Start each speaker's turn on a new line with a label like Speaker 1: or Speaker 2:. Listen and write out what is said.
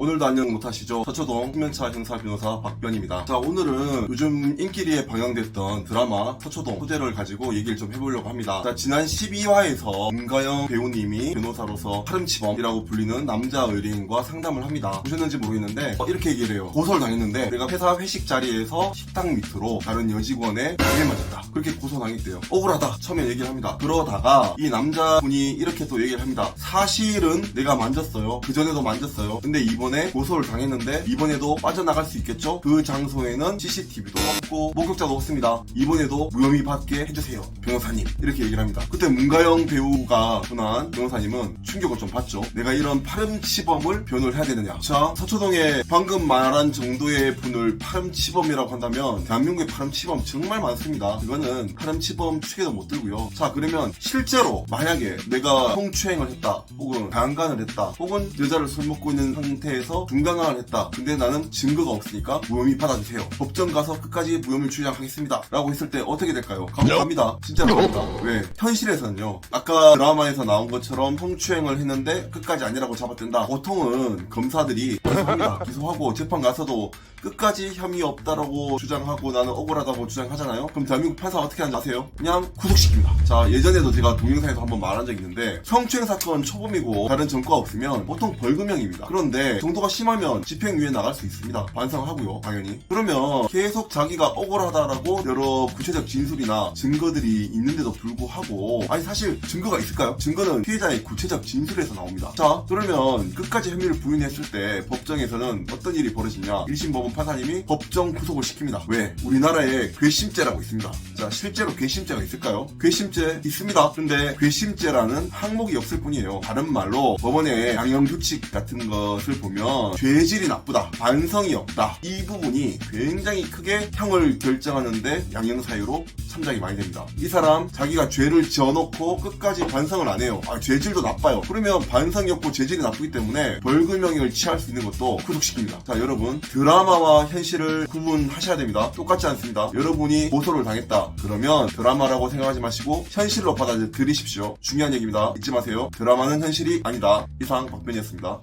Speaker 1: 오늘도 안녕 못하시죠? 서초동 후면차 형사 변호사 박변입니다. 자, 오늘은 요즘 인기리에 방영됐던 드라마 서초동 소재를 가지고 얘기를 좀 해보려고 합니다. 자, 지난 12화에서 문가영 배우님이 변호사로서 파름치범이라고 불리는 남자 의뢰인과 상담을 합니다. 보셨는지 모르겠는데 어, 이렇게 얘기를 해요. 고소를 당했는데 내가 회사 회식 자리에서 식당 밑으로 다른 여직원의 목에 맞았다. 그렇게 고소당했대요. 억울하다. 처음에 얘기를 합니다. 그러다가 이 남자분이 이렇게 또 얘기를 합니다. 사실은 내가 만졌어요. 그 전에도 만졌어요. 근데 이번 에 고소를 당했는데 이번에도 빠져나갈 수 있겠죠? 그 장소에는 CCTV도 없고 목격자도 없습니다. 이번에도 무혐의 받게 해주세요. 변호사님. 이렇게 얘기를 합니다. 그때 문가영 배우가 분한 변호사님은 충격을 좀 받죠. 내가 이런 파렴치범을 변호를 해야 되느냐. 자, 서초동에 방금 말한 정도의 분을 파렴치범이라고 한다면 대한민국의 파렴치범 정말 많습니다. 그거는 파렴치범 축에도 못 들고요. 자, 그러면 실제로 만약에 내가 성추행을 했다. 혹은 강간을 했다. 혹은 여자를 술 먹고 있는 상태에 서 중간간을 했다. 근데 나는 증거가 없으니까 무혐의 받아주세요. 법정 가서 끝까지 무혐의 주장하겠습니다. 라고 했을 때 어떻게 될까요? 감사합니다. 진짜로 갑니다. 왜? 현실에서는요. 아까 드라마에서 나온 것처럼 성추행을 했는데 끝까지 아니라고 잡아뜬다. 보통은 검사들이 기소합니다. 기소하고 재판 가서도 끝까지 혐의 없다라고 주장하고 나는 억울하다고 주장하잖아요. 그럼 대한민국 판사 어떻게 하는지 아세요? 그냥 구속시킵니다. 자 예전에도 제가 동영상에서 한번 말한 적이 있는데 성추행 사건 초범이고 다른 전과가 없으면 보통 벌금형입니다. 그런데 정도가 심하면 집행유예 나갈 수 있습니다. 반성하고요, 당연히. 그러면 계속 자기가 억울하다라고 여러 구체적 진술이나 증거들이 있는데도 불구하고 아니 사실 증거가 있을까요? 증거는 피해자의 구체적 진술에서 나옵니다. 자 그러면 끝까지 혐의를 부인했을 때 법정에서는 어떤 일이 벌어지냐? 1심 법원 판사님이 법정 구속을 시킵니다. 왜? 우리나라에 괘씸죄라고 있습니다. 자 실제로 괘씸죄가 있을까요? 괘씸죄 있습니다. 근데 괘씸죄라는 항목이 없을 뿐이에요. 다른 말로 법원의 양형규칙 같은 것을 보면 죄질이 나쁘다, 반성이 없다 이 부분이 굉장히 크게 형을 결정하는데 양형 사유로 참작이 많이 됩니다. 이 사람 자기가 죄를 지어놓고 끝까지 반성을 안 해요. 아, 죄질도 나빠요. 그러면 반성이 없고 죄질이 나쁘기 때문에 벌금형을 취할 수 있는 것도 구속시킵니다. 자, 여러분 드라마와 현실을 구분하셔야 됩니다. 똑같지 않습니다. 여러분이 고소를 당했다. 그러면 드라마라고 생각하지 마시고 현실로 받아들이십시오. 중요한 얘기입니다. 잊지 마세요. 드라마는 현실이 아니다. 이상 박변이었습니다.